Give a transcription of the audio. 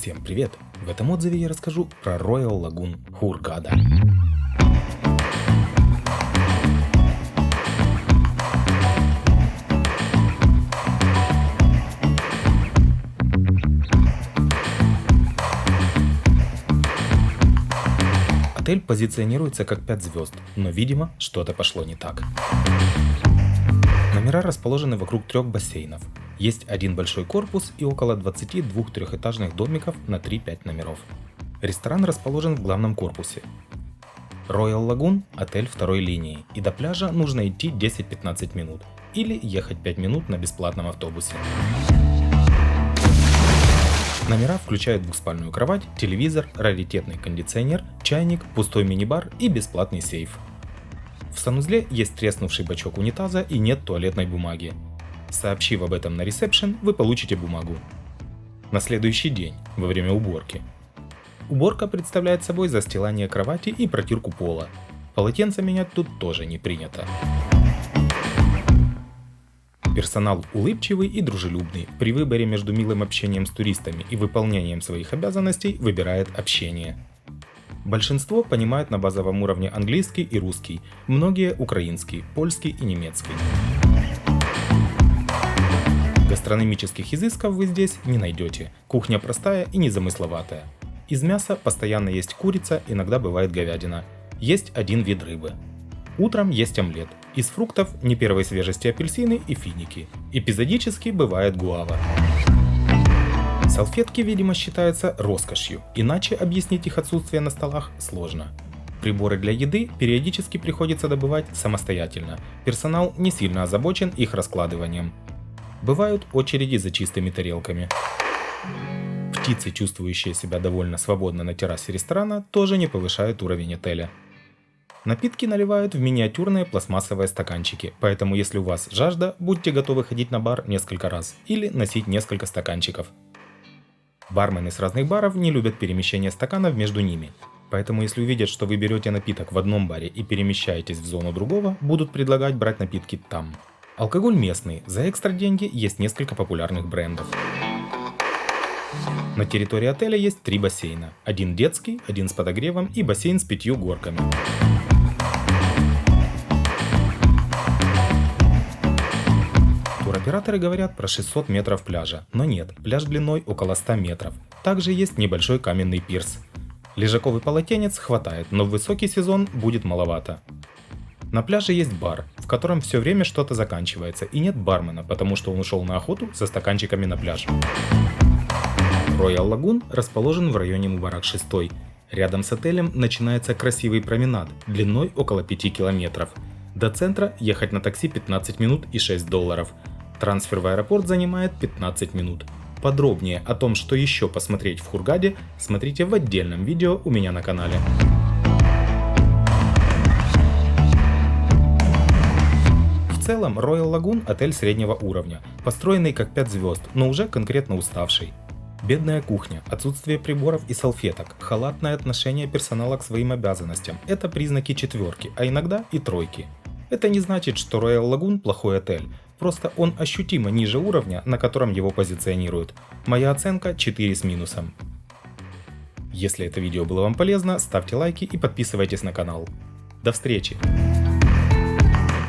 Всем привет! В этом отзыве я расскажу про Royal Lagoon Hurghada. Отель позиционируется как 5 звезд, но видимо что-то пошло не так. Номера расположены вокруг трех бассейнов. Есть один большой корпус и около 22 трехэтажных домиков на 3-5 номеров. Ресторан расположен в главном корпусе. Royal Lagoon – отель второй линии, и до пляжа нужно идти 10-15 минут, или ехать 5 минут на бесплатном автобусе. Номера включают двухспальную кровать, телевизор, раритетный кондиционер, чайник, пустой мини-бар и бесплатный сейф. В санузле есть треснувший бачок унитаза и нет туалетной бумаги. Сообщив об этом на ресепшн, вы получите бумагу. На следующий день, во время уборки. Уборка представляет собой застилание кровати и протирку пола. Полотенца менять тут тоже не принято. Персонал улыбчивый и дружелюбный. При выборе между милым общением с туристами и выполнением своих обязанностей выбирает общение. Большинство понимают на базовом уровне английский и русский, многие украинский, польский и немецкий. Гастрономических изысков вы здесь не найдете. Кухня простая и незамысловатая. Из мяса постоянно есть курица, иногда бывает говядина. Есть один вид рыбы. Утром есть омлет. Из фруктов не первой свежести апельсины и финики. Эпизодически бывает гуава. Салфетки, видимо, считаются роскошью, иначе объяснить их отсутствие на столах сложно. Приборы для еды периодически приходится добывать самостоятельно, персонал не сильно озабочен их раскладыванием. Бывают очереди за чистыми тарелками. Птицы, чувствующие себя довольно свободно на террасе ресторана, тоже не повышают уровень отеля. Напитки наливают в миниатюрные пластмассовые стаканчики, поэтому если у вас жажда, будьте готовы ходить на бар несколько раз или носить несколько стаканчиков. Бармены с разных баров не любят перемещение стаканов между ними. Поэтому если увидят, что вы берете напиток в одном баре и перемещаетесь в зону другого, будут предлагать брать напитки там. Алкоголь местный, за экстра деньги есть несколько популярных брендов. На территории отеля есть три бассейна. Один детский, один с подогревом и бассейн с пятью горками. Туроператоры говорят про 600 метров пляжа, но нет, пляж длиной около 100 метров. Также есть небольшой каменный пирс. Лежаков и полотенец хватает, но в высокий сезон будет маловато. На пляже есть бар, в котором все время что-то заканчивается, и нет бармена, потому что он ушел на охоту за стаканчиками на пляж. Royal Lagoon расположен в районе Мубарак 6. Рядом с отелем начинается красивый променад длиной около 5 километров. До центра ехать на такси 15 минут и 6 долларов. Трансфер в аэропорт занимает 15 минут. Подробнее о том, что еще посмотреть в Хургаде, смотрите в отдельном видео у меня на канале. Целом, Royal Lagoon – отель среднего уровня, построенный как 5 звезд, но уже конкретно уставший. Бедная кухня, отсутствие приборов и салфеток, халатное отношение персонала к своим обязанностям – это признаки четверки, а иногда и тройки. Это не значит, что Royal Lagoon плохой отель, просто он ощутимо ниже уровня, на котором его позиционируют. Моя оценка 4 с минусом. Если это видео было вам полезно, ставьте лайки и подписывайтесь на канал. До встречи!